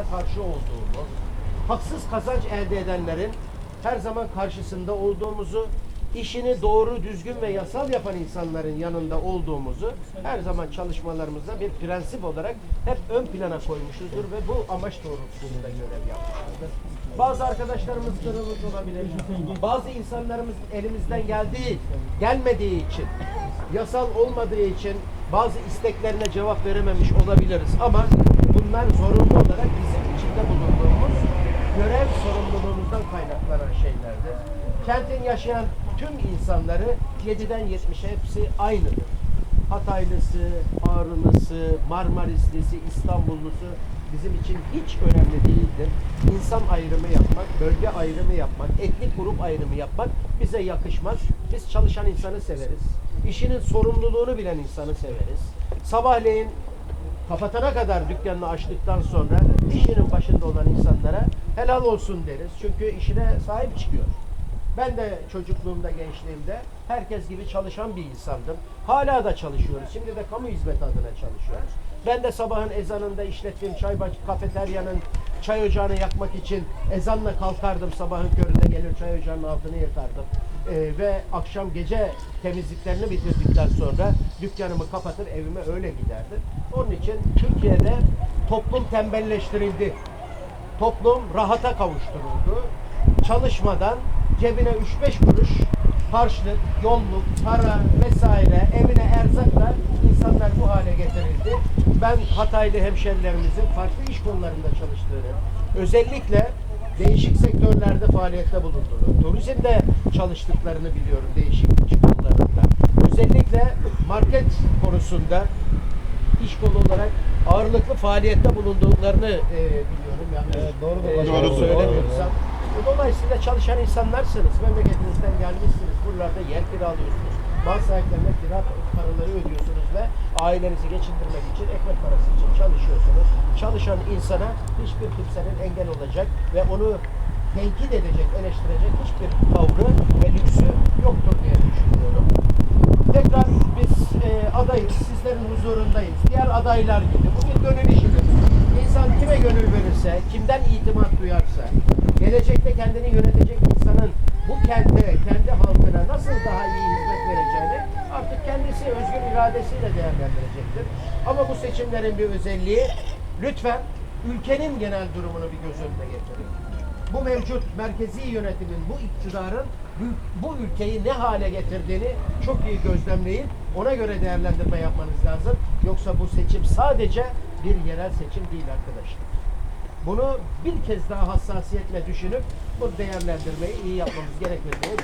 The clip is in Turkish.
şiddete karşı olduğumu, haksız kazanç elde edenlerin her zaman karşısında olduğumuzu, işini doğru, düzgün ve yasal yapan insanların yanında olduğumuzu her zaman çalışmalarımızda bir prensip olarak hep ön plana koymuşuzdur ve bu amaç doğrultusunda görev yapmışızdır. Bazı arkadaşlarımız kırılmış olabilir. Bazı insanlarımız elimizden geldiği, gelmediği için, yasal olmadığı için bazı isteklerine cevap verememiş olabiliriz. Ama bunlar zorunlu olarak bizim içinde bulunduğumuz görev sorumluluğumuzdan kaynaklanan şeylerdir. Kentin yaşayan tüm insanları 7'den 70'e hepsi aynıdır. Hataylısı, Ağrılısı, Marmarislisi, İstanbullusu bizim için hiç önemli değildir. İnsan ayrımı yapmak, bölge ayrımı yapmak, etnik grup ayrımı yapmak bize yakışmaz. Biz çalışan insanı severiz. İşinin sorumluluğunu bilen insanı severiz. Sabahleyin kapatana kadar dükkanını açtıktan sonra işinin başında olan insanlara helal olsun deriz. Çünkü işine sahip çıkıyor. Ben de çocukluğumda, gençliğimde herkes gibi çalışan bir insandım. Hala da çalışıyoruz. Şimdi de kamu hizmeti adına çalışıyoruz. Ben de sabahın ezanında işlettiğim çay kafeteryanın çay ocağını yakmak için ezanla kalkardım. Sabahın köründe gelir çay ocağının altını yakardım. Ee, ve akşam gece temizliklerini bitirdikten sonra dükkanımı kapatır evime öyle giderdim. Onun için Türkiye'de toplum tembelleştirildi toplum rahata kavuşturuldu. Çalışmadan cebine 3-5 kuruş harçlık, yolluk, para vesaire evine erzakla insanlar bu hale getirildi. Ben Hataylı hemşerilerimizin farklı iş konularında çalıştığını, özellikle değişik sektörlerde faaliyette bulunduğunu, turizmde çalıştıklarını biliyorum değişik iş konularında. Özellikle market konusunda iş kolu olarak ağırlıklı faaliyette bulunduklarını e, biliyorum. Yanlış Evet, doğrudur e, başkanım. doğru söylemiyorsam. Dolayısıyla çalışan insanlarsınız. Memleketinizden gelmişsiniz. Buralarda yer kiralıyorsunuz. Mal sahiplerine kira paraları ödüyorsunuz ve ailenizi geçindirmek için ekmek parası için çalışıyorsunuz. Çalışan insana hiçbir kimsenin engel olacak ve onu tenkit edecek, eleştirecek hiçbir tavrı ve lüksü yoktur diye düşünüyorum. Tekrar biz e, adayız, sizlerin huzurundayız. Diğer adaylar gibi. Bugün gönül işidir. İnsan kime gönül verirse, kimden itimat duyarsa, gelecekte kendini yönetecek insanın bu kente, kendi halkına nasıl daha iyi hizmet vereceğini artık kendisi özgür iradesiyle değerlendirecektir. Ama bu seçimlerin bir özelliği lütfen ülkenin genel durumunu bir göz önüne getirin bu mevcut merkezi yönetimin, bu iktidarın bu, ülkeyi ne hale getirdiğini çok iyi gözlemleyin. Ona göre değerlendirme yapmanız lazım. Yoksa bu seçim sadece bir yerel seçim değil arkadaşlar. Bunu bir kez daha hassasiyetle düşünüp bu değerlendirmeyi iyi yapmamız gerekir diye.